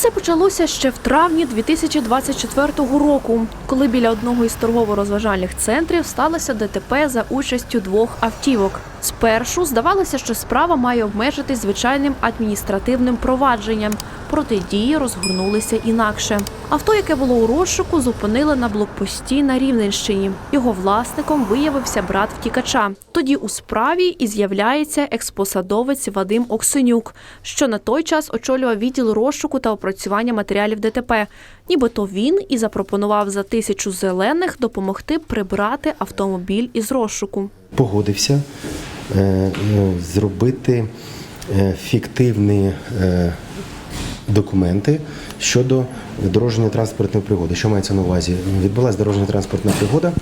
Усе почалося ще в травні 2024 року, коли біля одного із торгово-розважальних центрів сталося ДТП за участю двох автівок. Спершу здавалося, що справа має обмежитись звичайним адміністративним провадженням, проте дії розгорнулися інакше. Авто, яке було у розшуку, зупинили на блокпості на Рівненщині. Його власником виявився брат втікача. Тоді у справі і з'являється експосадовець Вадим Оксенюк, що на той час очолював відділ розшуку та опрацювання матеріалів ДТП. Нібито він і запропонував за тисячу зелених допомогти прибрати автомобіль із розшуку. погодився зробити е, фіктивні е, документи щодо дорожньої транспортної пригоди. Що мається на увазі? Відбулася дорожня транспортна пригода,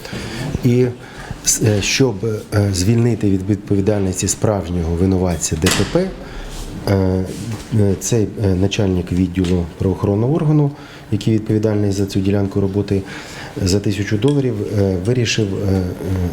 і е, щоб е, звільнити від відповідальності справжнього винуватця ДТП, е, е, цей е, начальник відділу правоохоронного органу, який відповідальний за цю ділянку роботи, за тисячу доларів е, вирішив е, е,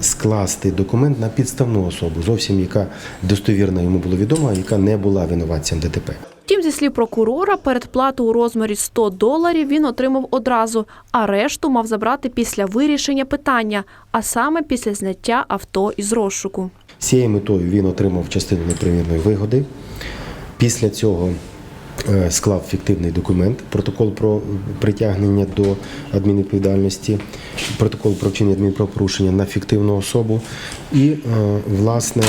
скласти документ на підставну особу, зовсім яка достовірно йому було відомо, а яка не була винуватцем ДТП. Втім, зі слів прокурора, передплату у розмірі 100 доларів він отримав одразу, а решту мав забрати після вирішення питання, а саме після зняття авто із розшуку. З цією метою він отримав частину непримірної вигоди. Після цього е, склав фіктивний документ, протокол про притягнення до адмінвідповідальності, протокол про вчинення адмінправопорушення на фіктивну особу. І, е, власне,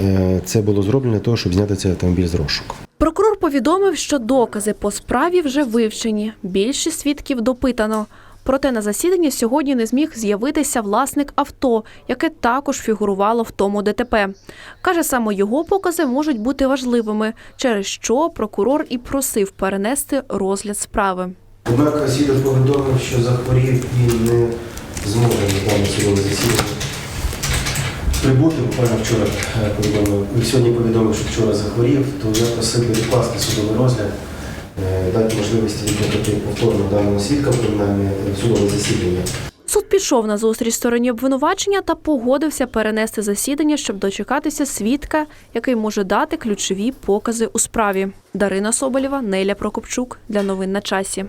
е, це було зроблено для того, щоб зняти цей автомобіль з розшуку. Прокурор повідомив, що докази по справі вже вивчені. Більшість свідків допитано. Проте на засіданні сьогодні не зміг з'явитися власник авто, яке також фігурувало в тому ДТП. Каже, саме його покази можуть бути важливими, через що прокурор і просив перенести розгляд справи. Однак свідок повідомив, що захворів і не зможе на дане судове засідання прибути. Буквально вчора е, повідомив, сьогодні повідомив, що вчора захворів, то я просив відкласти судовий розгляд, дати можливості відкликати повторно даного свідка принаймні е, судове засідання. Суд пішов на зустріч стороні обвинувачення та погодився перенести засідання, щоб дочекатися свідка, який може дати ключові покази у справі. Дарина Соболєва, Неля Прокопчук для новин на часі.